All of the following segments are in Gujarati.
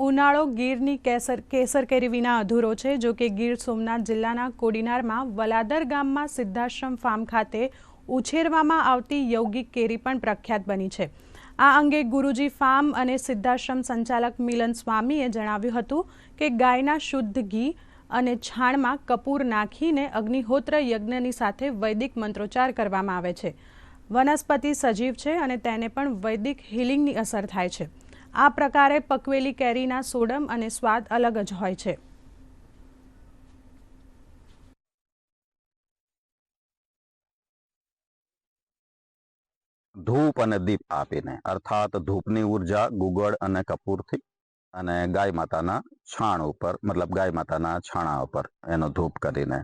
ઉનાળો ગીરની કેસર કેસર કેરી વિના અધૂરો છે, જો કે ગીર સોમનાથ જિલ્લાના કોડીનારમાં વલાદર ગામમાં સિદ્ધાશ્રમ ફાર્મ ખાતે ઉછેરવામાં આવતી યૌગિક કેરી પણ પ્રખ્યાત બની છે. આ અંગે ગુરુજી ફાર્મ અને સિદ્ધાશ્રમ સંચાલક મિલન સ્વામીએ જણાવ્યું હતું કે ગાયના શુદ્ધ ઘી અને છાણમાં કપૂર નાખીને અગ્નિહોત્ર યજ્ઞની સાથે વૈદિક મંત્રોચ્ચાર કરવામાં આવે છે. વનસ્પતિ સજીવ છે અને તેને પણ વૈદિક હિલિંગની અસર થાય છે. આ પ્રકારે પકવેલી કેરીના સોડમ અને સ્વાદ અલગ જ હોય છે. ધૂપ અને દીપ આપીને, અર્થાત ધૂપની ઊર્જા ગુગળ અને કપૂરથી અને ગાય માતાના છાણ ઉપર, મતલબ ગાય માતાના છાણા ઉપર એનો ધૂપ કરીને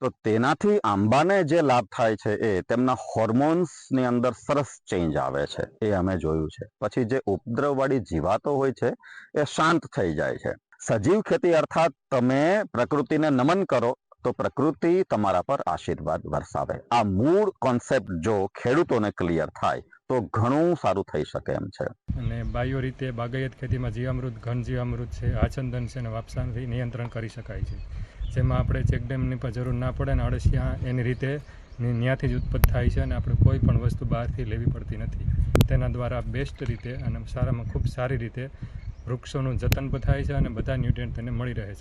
તો તેનાથી આંબાને જે લાભ થાય છે એ તેમના હોર્મોન્સની અંદર સરસ ચેન્જ આવે છે, એ અમે જોયું છે. પછી જે ઉપદ્રવવાળી જીવાતો હોય છે, એ શાંત થઈ જાય છે. સજીવ ખેતી અર્થાત તમે પ્રકૃતિને નમન કરો, તો પ્રકૃતિ તમારા પર આશીર્વાદ વરસાવે. આ મૂળ કોન્સેપ્ટ જો ખેડૂતોને ક્લિયર થાય, તો ઘણું સારું થઈ શકે એમ છે. અને બાહ્ય રીતે બાગાયત ખેતીમાં જીવામૃત ઘન જીવામૃત છે, આચંદન છે અને વાપસાથી નિયંત્રણ કરી શકાય છે. જેમાં આપણે ચેકડેમની પણ જરૂર ના પડે ને અળસિયા એની રીતે ત્યાંથી જ ઉત્પત્તિ થાય છે અને આપણે કોઈ પણ વસ્તુ બહારથી લેવી પડતી નથી. તેના દ્વારા બેસ્ટ રીતે અને સારામાં ખૂબ સારી રીતે વૃક્ષોનું જતન પણ થાય છે અને બધા ન્યુટ્રિયન્ટ તેને મળી રહે છે.